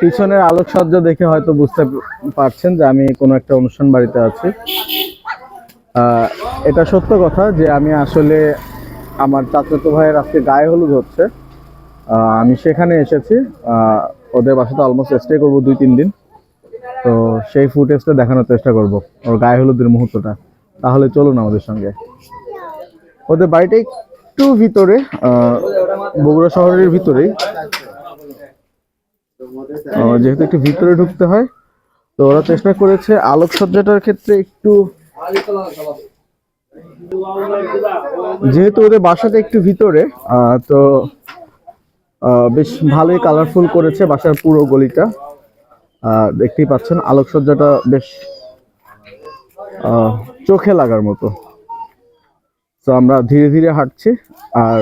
পিছনের আলোকসজ্জা দেখে হয়তো বুঝতে পারছেন যে আমি কোনো একটা অনুষ্ঠান বাড়িতে আছি। এটা সত্য কথা যে আমি আসলে আমার চাচাতো ভাইয়ের আজকে গায়ে হলুদ হচ্ছে। আমি সেখানে এসেছি। ওদের বাসাতে অলমোস্ট স্টে করব দুই, তিন দিন। তো সেই ফুটেজটা দেখানোর চেষ্টা করব ওর গায়ে হলুদের মুহূর্তটা। তাহলে চলুন আমাদের সঙ্গে। ওদের বাড়িটা একটু ভিতরে বগুড়া শহরের ভিতরেই। যেহেতু একটু ভিতরে ঢুকতে হয়, তো ওরা চেষ্টা করেছে আলোকসজ্জাটার ক্ষেত্রে একটু যেহেতু ওদের বাসাটা একটু ভিতরে তো বেশ ভালোই কালারফুল করেছে বাসার পুরো গলিটা। দেখতেই পাচ্ছেন, আলোকসজ্জাটা বেশ চোখে লাগার মতো। তো আমরা ধীরে ধীরে হাঁটছি, আর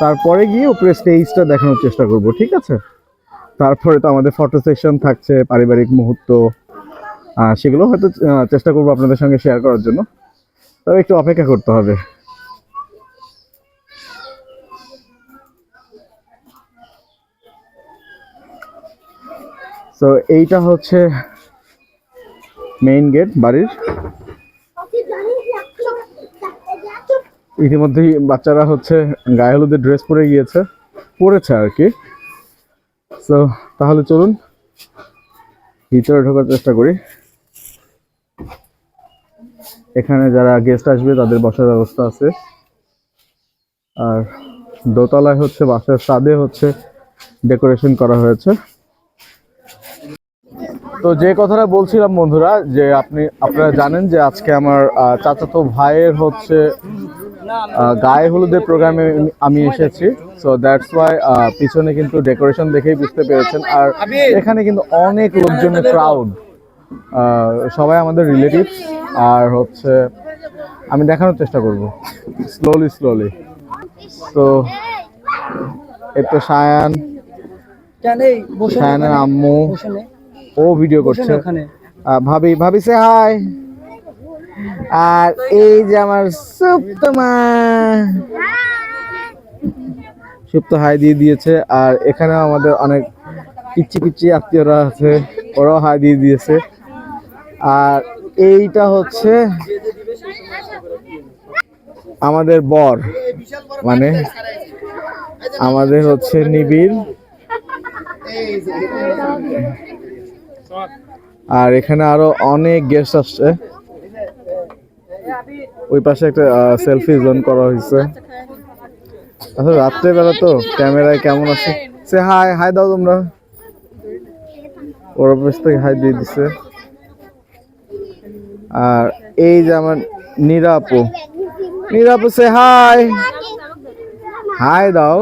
তারপরে গিয়ে উপরে স্টেজটা দেখানোর চেষ্টা করব, ঠিক আছে? তারপরে তো আমাদের ফটো সেশন থাকছে, পারিবারিক মুহূর্ত সেগুলো হয়তো চেষ্টা করব আপনাদের সঙ্গে শেয়ার করার জন্য। তবে একটু অপেক্ষা করতে হবে। তো এইটা হচ্ছে মেইন গেট বাড়ির। ইতিমধ্যেই বাচ্চারা হচ্ছে গায়ে হলুদের ড্রেস পরে গিয়েছে, পরেছে আর কি। তো তাহলে চলুন, ভিতরে ঢোকার চেষ্টা করি। এখানে যারা গেস্ট আসবে, তাদের বসার ব্যবস্থা আছে। আর দোতলায় হচ্ছে, বাসার ছাদে হচ্ছে ডেকোরেশন করা হয়েছে। তো যে কথাটা বলছিলাম বন্ধুরা, যে আপনি, আপনারা জানেন যে আজকে আমার চাচাতো ভাইয়ের হচ্ছে গায়ে হলুদের প্রোগ্রামে আমি এসেছি। সো দ্যাটস ওয়াই পিছনে কিন্তু ডেকোরেশন দেখেই বুঝতে পেরেছেন। আর এখানে কিন্তু অনেক লোকজনের ক্রাউড সবাই আমাদের রিলেটিভ আর হচ্ছে আমি দেখানোর চেষ্টা করব। স্লোলি স্লোলি তো এই তো সায়ান সায়ানের আম্মু। ও ভিডিও করছে। ভাবি ভাবি সে হাই আর এই যে আমার সুপ্ত মা সুপ্ত হাই দিয়ে দিয়েছে। আর এখানে আমাদের অনেক পিচ্ছি পিচ্ছি আত্মীয়রা আছে, ওরাও হাই দিয়ে দিয়েছে। আর এইটা হচ্ছে আমাদের বর মানে আমাদের হচ্ছে নিবিড়। আর এখানে আরও অনেক গেস্ট আসছে। ওই পাশে একটা সেলফি জোন করা হয়েছে। আসলে রাত্রেবেলা তো ক্যামেরায় কেমন আছে? সে হাই হাই দাও তোমরা। ওর অফিস থেকে হাই দিয়ে দিছে। আর এই যে আমার নিরাপু নিরাপু সে হাই হাই দাও।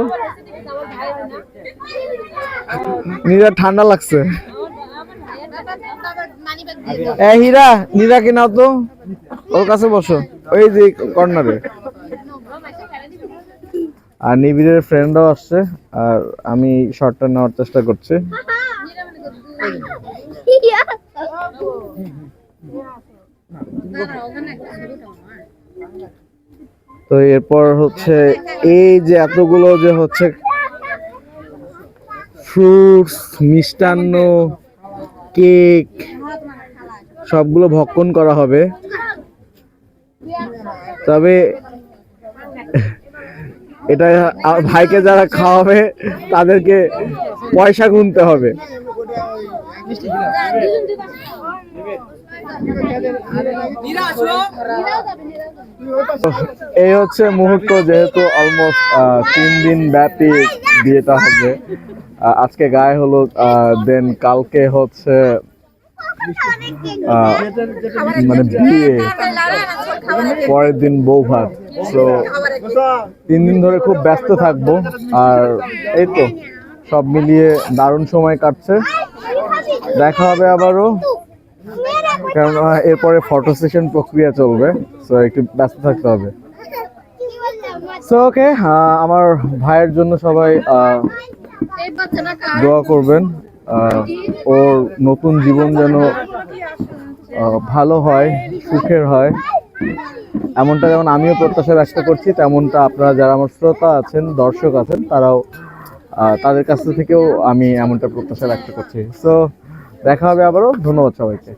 নিরা ঠান্ডা লাগছে। এ হীরা নীরা কি নাও তো? ওর কাছে বসো। ওই যে কর্নারে। আর নিবিড়ের ফ্রেন্ডরাও আসছে, আর আমি শর্টটা নেওয়ার চেষ্টা করছি। তো এরপর হচ্ছে এই যে এতগুলো যে হচ্ছে ফ্রুটস মিষ্টান্ন কেক সবগুলো ভক্ষণ করা হবে। তবে এটা ভাইকে যারা খাওয়াবে, তাদেরকে পয়সা গুনতে হবে। এই হচ্ছে মুহূর্ত যেহেতু অলমোস্ট তিন দিন ব্যাপী বিয়েটা হবে। আজকে গায়ে হলুদ দেন কালকে হচ্ছে মানে বিয়ে পরের দিন বউ ভাত। তো তিন দিন ধরে খুব ব্যস্ত থাকব। আর এই তো সব মিলিয়ে দারুণ সময় কাটছে। দেখা হবে আবারও। কারণ আহ, এরপরে ফটো সেশন প্রক্রিয়া চলবে। তো একটু ব্যস্ত থাকতে হবে। সো ওকে আমার ভাইয়ের জন্য সবাই আহ, দোয়া করবেন। ওর নতুন জীবন যেন ভালো হয়, সুখের হয়। এমনটা যেমন আমিও প্রত্যাশা ব্যক্ত করছি, তেমনটা আপনারা যারা আমার শ্রোতা আছেন, দর্শক আছেন, তারাও তাদের কাছ থেকেও আমি এমনটা প্রত্যাশা ব্যক্ত করছি। সো দেখা হবে আবারও। ধন্যবাদ সবাইকে।